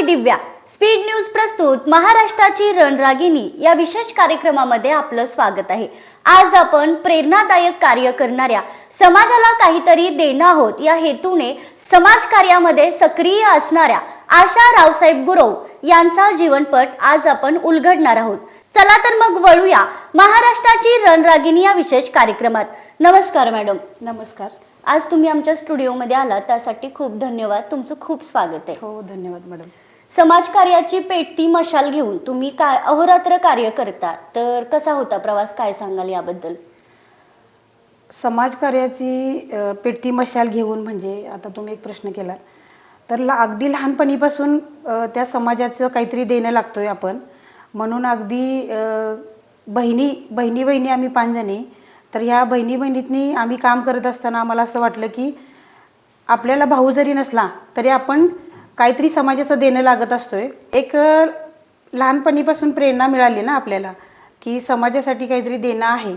मी दिव्या. Speed news प्रस्तुत महाराष्ट्राची रणरागिणी. या विशेष कार्यक्रमामध्ये आपलं स्वागत आहे. आज आपण प्रेरणादायक कार्य करणाऱ्या समाजाला काहीतरी देणं आहोत. या हेतूने समाज कार्यामध्ये सक्रिय असणाऱ्या आशा रावसाहेब गुरव यांचा जीवनपट आज आपण उलगडणार आहोत. चला तर मग वळूया महाराष्ट्राची रणरागिणी या विशेष कार्यक्रमात. नमस्कार मॅडम. नमस्कार. आज तुम्ही आमच्या स्टुडिओमध्ये आलात. त्यासाठी खूप धन्यवाद. तुमचं खूप स्वागत आहे. हो धन्यवाद मॅडम. समाजकार्याची पेटती मशाल घेऊन तुम्ही का अहोरात्र कार्य करता. तर कसा होता प्रवास? काय सांगाल याबद्दल? समाजकार्याची अ, पेटती मशाल घेऊन म्हणजे आता तुम्ही एक प्रश्न केला. तर ला अगदी लहानपणीपासून अ, त्या समाजाचं काहीतरी देणं लागतोय आपण. म्हणून अगदी अ, बहिणी बहिणी बहिणी आम्ही पाच जणी तर ह्या बहिणी बहिणीतनी आम्ही काम करत असताना आम्हाला असं वाटलं की आपल्याला भाऊ जरी नसला तरी आपण काहीतरी समाजाचं देणं लागत असतोय. एक लहानपणीपासून प्रेरणा मिळाली ना आपल्याला की समाजासाठी काहीतरी देणं आहे.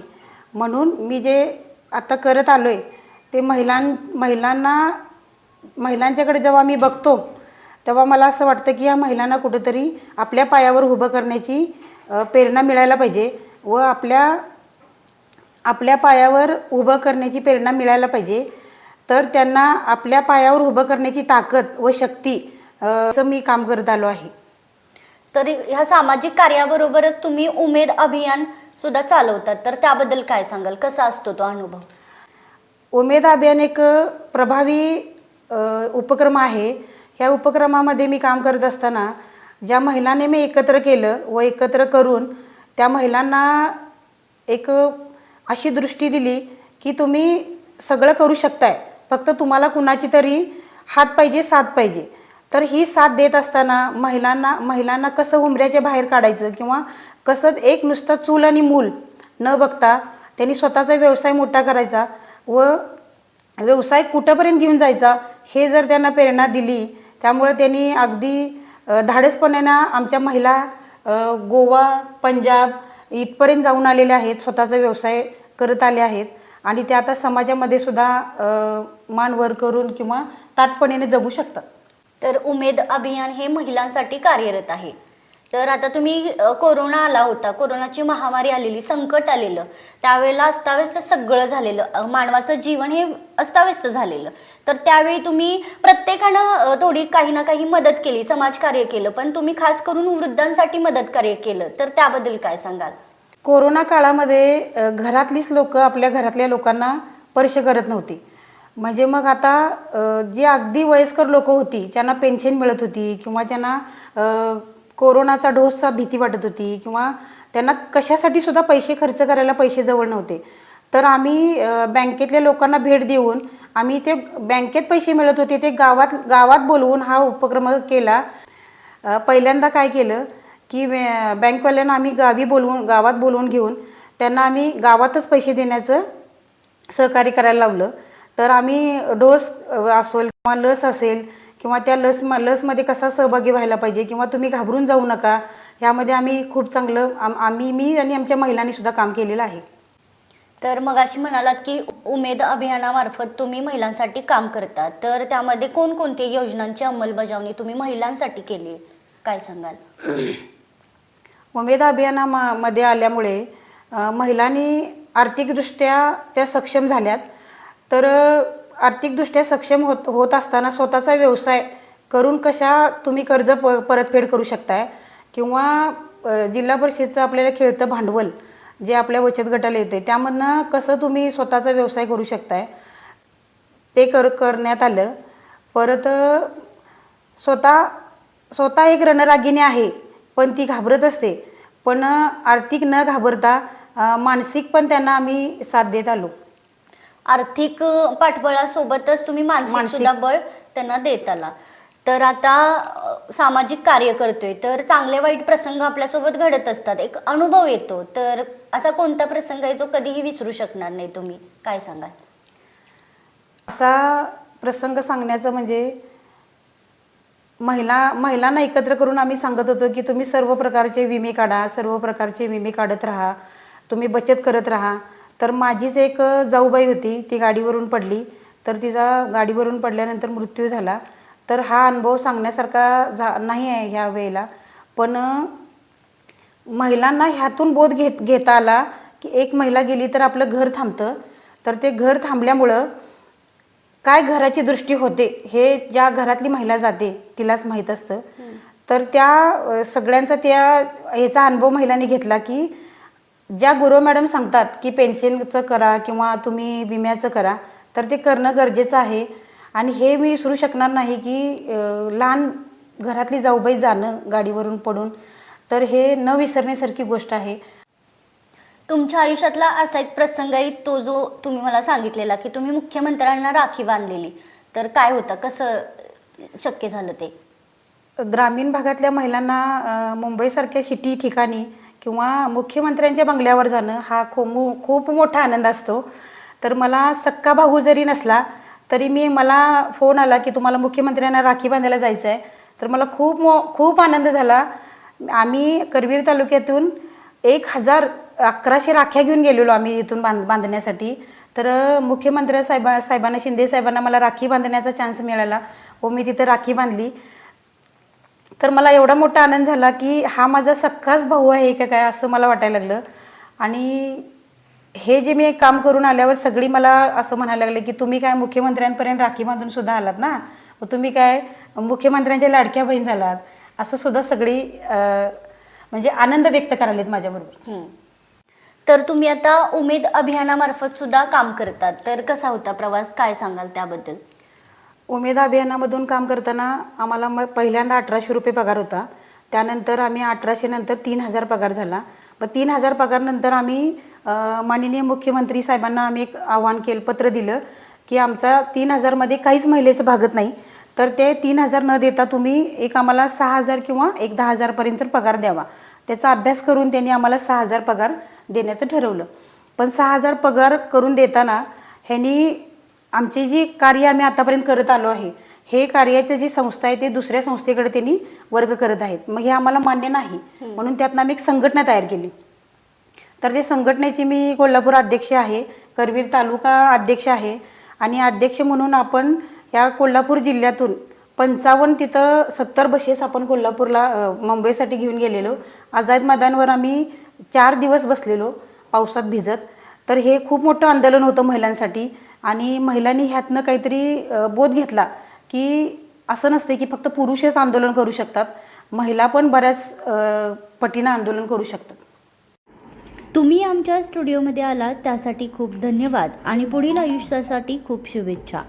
म्हणून मी जे आता करत आलो आहे ते महिलां महिलांना महिलांच्याकडे जेव्हा मी बघतो तेव्हा मला असं वाटतं की या महिलांना कुठेतरी आपल्या पायावर उभं करण्याची प्रेरणा मिळायला पाहिजे व आपल्या आपल्या पायावर उभं करण्याची प्रेरणा मिळायला पाहिजे. तर त्यांना आपल्या पायावर उभं करण्याची ताकद व शक्ती असं मी काम करत आलो आहे. तर ह्या सामाजिक कार्याबरोबरच तुम्ही उमेद अभियान सुद्धा चालवतात. तर त्याबद्दल काय सांगाल? कसा असतो तो अनुभव? उमेद अभियान एक प्रभावी अ, उपक्रम आहे. ह्या उपक्रमामध्ये मी काम करत असताना ज्या महिलांनी मी एकत्र केलं व एकत्र करून त्या महिलांना एक अशी दृष्टी दिली की तुम्ही सगळं करू शकताय. फक्त तुम्हाला कुणाची तरी हात पाहिजे साथ पाहिजे. तर ही साथ देत असताना महिलांना महिलांना कसं उमऱ्याच्या बाहेर काढायचं किंवा कसं एक नुसतं चूल आणि मूल न बघता त्यांनी स्वतःचा व्यवसाय मोठा करायचा व व्यवसाय कुठंपर्यंत घेऊन जायचा हे जर त्यांना प्रेरणा दिली त्यामुळे त्यांनी अगदी धाडसपणानं आमच्या महिला गोवा पंजाब इथपर्यंत जाऊन आलेल्या आहेत स्वतःचा व्यवसाय करत आले आहेत आणि ते आता समाजामध्ये सुद्धा मान वर करून किंवा ताटपणीने जगू शकतात. तर उमेद अभियान हे महिलांसाठी कार्यरत आहे. तर आता तुम्ही कोरोना आला होता. कोरोनाची महामारी आलेली संकट आलेलं. त्यावेळेला अस्ताव्यस्त सगळं झालेलं. मानवाचं जीवन हे अस्ताव्यस्त झालेलं. तर त्यावेळी तुम्ही प्रत्येकानं थोडी काही ना काही मदत केली समाजकार्य केलं. पण तुम्ही खास करून वृद्धांसाठी मदत कार्य केलं. तर त्याबद्दल काय सांगाल? कोरोना काळामध्ये घरातलीच लोक आपल्या घरातल्या लोकांना स्पर्श करत नव्हती. म्हणजे मग आता जे जी अगदी वयस्कर लोक होती ज्यांना पेन्शन मिळत होती किंवा ज्यांना कोरोनाचा डोसचा भीती वाटत होती किंवा त्यांना कशासाठी सुद्धा पैसे खर्च करायला पैसे जवळ नव्हते. तर आम्ही बँकेतल्या लोकांना भेट देऊन आम्ही ते बँकेत पैसे मिळत होते ते गावात गावात बोलवून हा उपक्रम केला. पहिल्यांदा काय केलं की बँकवाल्यांना आम्ही गावी बोलवून गावात बोलवून घेऊन त्यांना आम्ही गावातच पैसे देण्याचं सहकार्य करायला लावलं. तर आम्ही डोस असेल किंवा लस असेल किंवा त्या लस म लसमध्ये कसा सहभागी व्हायला पाहिजे किंवा तुम्ही घाबरून जाऊ नका ह्यामध्ये आम्ही खूप चांगलं आम आम्ही मी आणि आमच्या महिलांनी सुद्धा काम केलेलं आहे. तर मग अशी म्हणालात की उमेद अभियानामार्फत तुम्ही महिलांसाठी काम करता तर त्यामध्ये कोणकोणत्या योजनांची अंमलबजावणी तुम्ही महिलांसाठी केली काय सांगाल? उमेद अभियानामध्ये आल्यामुळे महिलांनी आर्थिकदृष्ट्या त्या सक्षम झाल्यात. तर आर्थिकदृष्ट्या सक्षम होत होत असताना स्वतःचा व्यवसाय करून कशा तुम्ही कर्ज प परतफेड करू शकताय? किंवा जिल्हा परिषदचं आपल्याला खेळतं भांडवल जे आपल्या बचत गटाला येते त्यामधनं कसं तुम्ही स्वतःचा व्यवसाय करू शकताय? ते कर करण्यात आलं. परत स्वतः स्वतः एक रणरागिणी आहे पण ती घाबरत असते. पण आर्थिक न घाबरता मानसिक पण त्यांना आम्ही साथ देत आलो. आर्थिक पाठबळासोबतच तुम्ही मानसिक मानसिक. सुद्धा बळ त्यांना देत आला. तर आता अ, सामाजिक कार्य करतोय तर चांगले वाईट प्रसंग आपल्यासोबत घडत असतात. एक अनुभव येतो. तर असा कोणता प्रसंग आहे जो कधीही विसरू शकणार नाही तुम्ही? काय सांगाल? असा प्रसंग सांगण्याचं म्हणजे महिला महिलांना एकत्र करून आम्ही सांगत होतो की तुम्ही सर्व प्रकारचे विमे काढा सर्व प्रकारचे विमे काढत राहा तुम्ही बचत करत राहा. तर माझीच एक जाऊबाई होती. ती गाडीवरून पडली. तर तिचा गाडीवरून पडल्यानंतर मृत्यू झाला. तर हा अनुभव सांगण्यासारखा झा नाही आहे ह्या वेळेला. पण महिलांना ह्यातून बोध घेत घेता आला की एक महिला गेली तर आपलं घर थांबतं. तर ते घर थांबल्यामुळं काय घराची दृष्टी होते हे ज्या घरातली महिला जाते तिलाच माहीत असतं. तर त्या सगळ्यांचा त्या ह्याचा अनुभव महिलांनी घेतला की ज्या गुरु मॅडम सांगतात की पेन्शनचं करा किंवा तुम्ही विम्याचं करा तर ते करणं गरजेचं आहे. आणि हे मी विसरू शकणार नाही की लहान घरातली जाऊबाई जाणं गाडीवरून पडून तर हे न विसरण्यासारखी गोष्ट आहे. तुमच्या आयुष्यातला असा एक प्रसंग आहे तो जो तुम्ही मला सांगितलेला की तुम्ही मुख्यमंत्र्यांना राखी बांधलेली. तर काय होतं? कसं शक्य झालं ते? ग्रामीण भागातल्या महिलांना मुंबईसारख्या सिटी ठिकाणी किंवा मुख्यमंत्र्यांच्या बंगल्यावर जाणं हा खूप मो- खूप मोठा आनंद असतो. तर मला सक्का भाऊ जरी नसला तरी मी मला फोन आला की तुम्हाला मुख्यमंत्र्यांना राखी बांधायला जायचं आहे तर मला खूप मो खूप आनंद झाला. आम्ही करवीर तालुक्यातून एक हजार अकराशे राख्या घेऊन गेलेलो आम्ही इथून बांध बांधण्यासाठी. तर मुख्यमंत्र्या मुख्यमंत्री साहेबा साहेबांना शिंदे साहेबांना मला राखी बांधण्याचा चान्स मिळाला व मी तिथं राखी बांधली. तर मला एवढा मोठा आनंद झाला की हा माझा सख्खाच भाऊ आहे का काय असं मला वाटायला लागलं. आणि हे जे मी काम करून आल्यावर सगळी मला असं म्हणायला लागले की तुम्ही काय मुख्यमंत्र्यांपर्यंत राखी बांधून सुद्धा आलात ना? मग तुम्ही काय मुख्यमंत्र्यांच्या लाडक्या बहीण झालात? असं सुद्धा सगळी म्हणजे आनंद व्यक्त करायलेत माझ्याबरोबर. तर तुम्ही आता उमेद अभियानामार्फत सुद्धा काम करतात. तर कसा होता प्रवास? काय सांगाल त्याबद्दल? उमेद अभियानामधून काम करताना आम्हाला मग पहिल्यांदा अठराशे रुपये पगार होता. त्यानंतर आम्ही अठराशे नंतर तीन हजार पगार झाला. मग तीन हजार पगारनंतर आम्ही माननीय मुख्यमंत्री साहेबांना आम्ही एक आव्हान केलं पत्र दिलं की आमचा तीन हजारमध्ये काहीच महिलेचं भागत नाही. तर ते तीन हजार न देता तुम्ही एक आम्हाला सहा हजार किंवा एक दहा हजारपर्यंत पगार द्यावा. त्याचा अभ्यास करून त्यांनी आम्हाला सहा हजार पगार देण्याचं ठरवलं. पण सहा हजार पगार करून देताना ह्यांनी आमची जी कार्य आम्ही आतापर्यंत करत आलो आहे हे कार्याची जी संस्था आहे ते दुसऱ्या संस्थेकडे त्यांनी वर्ग करत आहेत. मग हे आम्हाला मान्य नाही. म्हणून त्यातनं आम्ही एक संघटना तयार केली. तर ते संघटनेची मी कोल्हापूर अध्यक्ष आहे करवीर तालुका अध्यक्ष आहे. आणि अध्यक्ष म्हणून आपण या कोल्हापूर जिल्ह्यातून पंचावन्न तिथं सत्तर बसेस आपण कोल्हापूरला मुंबईसाठी घेऊन गेलेलो. आझाद मैदानवर आम्ही चार दिवस बसलेलो पावसात भिजत. तर हे खूप मोठं आंदोलन होतं महिलांसाठी. आणि महिलांनी ह्यातनं काहीतरी बोध घेतला की असं नसते की फक्त पुरुषच आंदोलन करू शकतात. महिला पण बऱ्याच पटीनं आंदोलन करू शकतात. तुम्ही आमच्या स्टुडिओमध्ये आलात त्यासाठी खूप धन्यवाद आणि पुढील आयुष्यासाठी खूप शुभेच्छा.